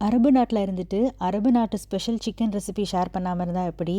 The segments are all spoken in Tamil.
அரபு நாட்டில் இருந்துட்டு அரபு நாட்டு ஸ்பெஷல் சிக்கன் ரெசிபி ஷேர் பண்ணாமல் இருந்தால் எப்படி?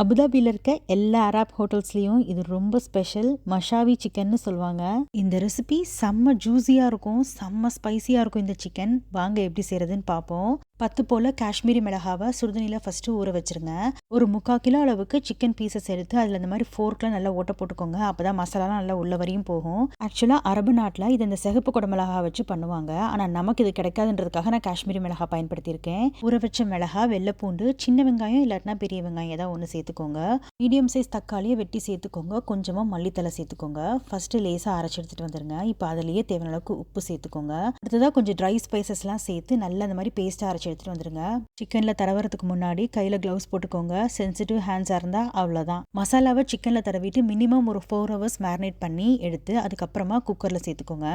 அபுதாபியில் இருக்க எல்லா அராப் ஹோட்டல்ஸ்லேயும் இது ரொம்ப ஸ்பெஷல் மஷாவி சிக்கன்னு சொல்லுவாங்க. இந்த ரெசிபி செம்ம ஜூஸியாக இருக்கும். செம்ம ஸ்பைசியாக இருக்கும் இந்த சிக்கன் வாங்க எப்படி செய்கிறதுன்னு பார்ப்போம் பத்து போல் காஷ்மீரி மிளகாவை சுடுதண்ணியில் ஃபஸ்ட்டு ஊற வச்சுருங்க. ஒரு முக்கால் கிலோ அளவுக்கு சிக்கன் பீசஸ் எடுத்து அதில் இந்த மாதிரி ஃபோர்க்கில் நல்லா ஓட்ட போட்டுக்கோங்க. அப்போ தான் மசாலாலாம் நல்லா உள்ள வரையும் போகும். ஆக்சுவலாக அரபு நாட்டில் இது இந்த சிகப்பு கொடை மிளகா வச்சு பண்ணுவாங்க. ஆனால் நமக்கு இது கிடைக்காதுன்றதுக்காக நான் காஷ்மீரி மிளகா பயன்படுத்தியிருக்கேன். ஊற வச்ச மிளகா வெள்ளைப்பூண்டு சின்ன வெங்காயம் இல்லாட்டினா பெரிய வெங்காயம் ஏதாவது ஒன்று சேர்த்து சேர்த்துக்கோங்க. மீடியம் சைஸ் தக்காளியை வெட்டி சேர்த்துக்கோங்க. கொஞ்சமாக மல்லித்தலை சேர்த்துக்கோங்க. ஃபஸ்ட்டு லேசாக அரைச்சி எடுத்துகிட்டு வந்துடுங்க இப்போ அதுலேயே தேவையான அளவுக்கு உப்பு சேர்த்துக்கோங்க. அடுத்ததாக கொஞ்சம் ட்ரை ஸ்பைசஸ்லாம் சேர்த்து நல்லா அந்த மாதிரி பேஸ்ட்டாக அரைச்சி எடுத்துகிட்டு வந்துடுங்க சிக்கனில் தரவரத்துக்கு முன்னாடி கையில் க்ளவுஸ் போட்டுக்கோங்க. சென்சிட்டிவ் ஹேண்ட்ஸாக இருந்தால் அவ்வளோதான் மசாலாவை சிக்கனில் தடவிட்டு மினிமம் ஒரு ஃபோர் ஹவர்ஸ் மேரினேட் பண்ணி எடுத்து அதுக்கப்புறமா குக்கரில் சேர்த்துக்கோங்க.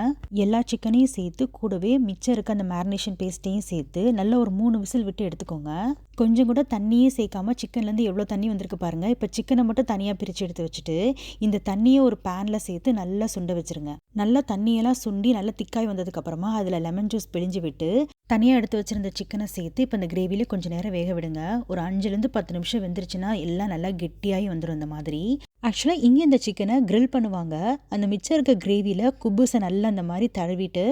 எல்லா சிக்கனையும் சேர்த்து கூடவே மிச்சம் இருக்க அந்த மேரினேஷன் பேஸ்ட்டையும் சேர்த்து நல்ல ஒரு மூணு விசில் விட்டு எடுத்துக்கோங்க. கொஞ்சம் கூட தண்ணியே சேர்க்காம சிக்கன்லேருந்து எவ்வளோ தண்ணி வந்து வந்திருக்கு பாருங்க. இப்போ சிக்கனை மட்டும் தனியாக பிரித்து எடுத்து வச்சுட்டு இந்த தண்ணியை ஒரு பேனில் சேர்த்து நல்லா சுண்ட வச்சுருங்க. நல்லா தண்ணியெல்லாம் சுண்டி நல்லா திக்காய் வந்ததுக்கப்புறமா அதில் லெமன் ஜூஸ் பிழிஞ்சு விட்டு தனியாக எடுத்து வச்சிருந்த சிக்கனை சேர்த்து இப்போ இந்த கிரேவிலே கொஞ்சம் நேரம் வேக விடுங்க. ஒரு அஞ்சுலேருந்து பத்து நிமிஷம் வெந்துருச்சுன்னா எல்லாம் நல்லா கெட்டியாகி வந்துடும் இந்த மாதிரி. ஆக்சுவலாக இங்கே இந்த சிக்கனை கிரில் பண்ணுவாங்க. அந்த மிச்சம் இருக்க கிரேவியில் குப்பூஸை நல்லா அந்த மாதிரி தழுவிட்டு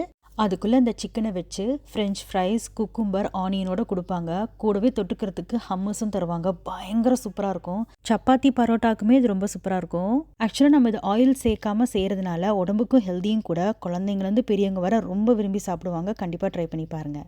அதுக்குள்ளே இந்த சிக்கனை வச்சு ஃப்ரெஞ்ச் ஃப்ரைஸ் குக்கும்பர் ஆனியனோட கொடுப்பாங்க. கூடவே தொட்டுக்கிறதுக்கு ஹம்மஸும் தருவாங்க. பயங்கர சூப்பராக இருக்கும். சப்பாத்தி பரோட்டாக்குமே இது ரொம்ப சூப்பராக இருக்கும். ஆக்சுவலாக நம்ம இது ஆயில் சேர்க்காம செய்கிறதுனால உடம்புக்கும் ஹெல்த்தியும் கூட குழந்தைங்கலேருந்து பெரியவங்க வர ரொம்ப விரும்பி சாப்பிடுவாங்க. கண்டிப்பாக ட்ரை பண்ணி பாருங்கள்